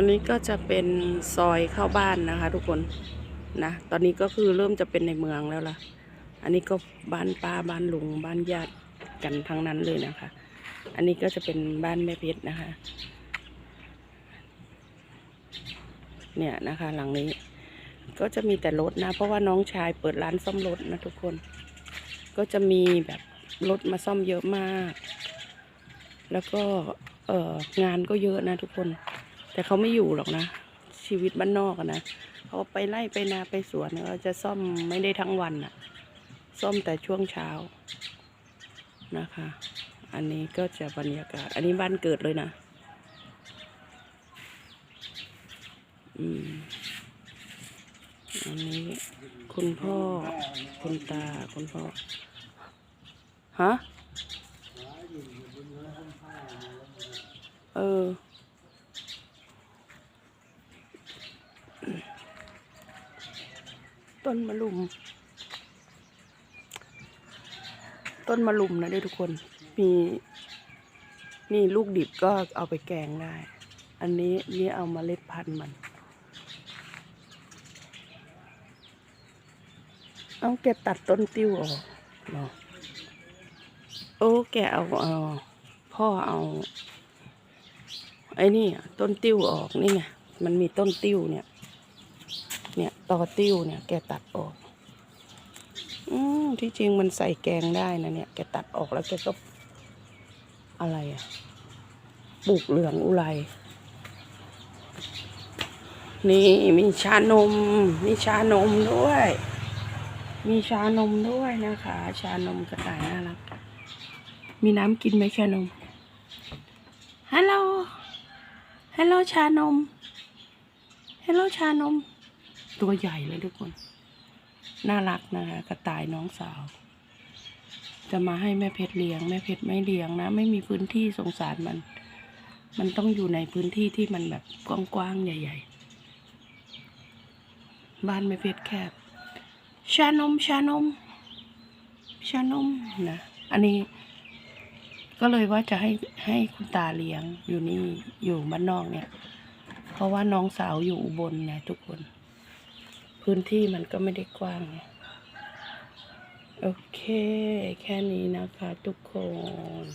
อันนี้ก็จะเป็นซอยเข้าบ้านนะคะ ทุกคนนะ ตอนนี้ก็คือเริ่มจะเป็นในเมืองแล้วล่ะ อันนี้ก็บ้านป้าบ้านลุงบ้านญาติกันทั้งนั้นเลยนะคะ อันนี้ก็จะเป็นบ้านแม่เพชรนะคะ เนี่ยนะคะหลังนี้ ก็จะมีแต่รถนะ เพราะว่าน้องชายเปิดร้านซ่อมรถนะทุกคน ก็จะมีแบบรถมาซ่อมเยอะมาก แล้วก็เอองานก็เยอะนะทุกคน แต่เขาไม่อยู่หรอกนะ ชีวิตบ้านนอกนะเขาไปไล่ไปนาไปสวนเขาจะซ่อมไม่ได้ทั้งวันอะซ่อมแต่ช่วงเช้านะคะ อันนี้ก็จะบรรยากาศ อันนี้บ้านเกิดเลยนะอืมอันนี้คุณพ่อ คุณตา คุณพ่อ ฮะ เออ ต้นมะลุม ต้นมะลุมนะด้อทุกคน มีนี่ลูกดิบก็เอาไปแกงได้ อันนี้นี่เอามาเล็ดพันธุ์มัน เอาแกตัดต้นติ้วออกเหรอโอ้แกเอาเอาพ่อเอา ไอ้นี่ต้นติ้วออกนี่ไง มันมีต้นติ้วเนี่ย เนี่ยตอติ้วเนี่ยแกตัดออก อืมที่จริงมันใส่แกงได้นะเนี่ยแกตัดออกแล้วแกก็อะไรอะปลูกเหลืองอุไรนี่มีชานม มีชานมด้วย มีชานมด้วยนะคะ ชานมกระต่ายน่ารัก มีน้ำกินไหมชานม ฮัลโหล ฮัลโหลชานม ฮัลโหลชานม ตัวใหญ่เลยทุกคน น่ารักนะคะกระต่ายน้องสาว จะมาให้แม่เพชรเลี้ยง แม่เพชรไม่เลี้ยงนะ ไม่มีพื้นที่สงสารมัน มันต้องอยู่ในพื้นที่ที่มันแบบกว้างๆใหญ่ ๆ บ้านแม่เพชรแคบ ชานมชานม ชานมนะ อันนี้ก็เลยว่าจะให้ให้คุณตาเลี้ยงอยู่นี่อยู่บ้านนอกเนี่ย เพราะว่าน้องสาวอยู่อุบลไงทุกคน พื้นที่มันก็ไม่ได้กว้างไงโอเค แค่นี้นะคะทุกคน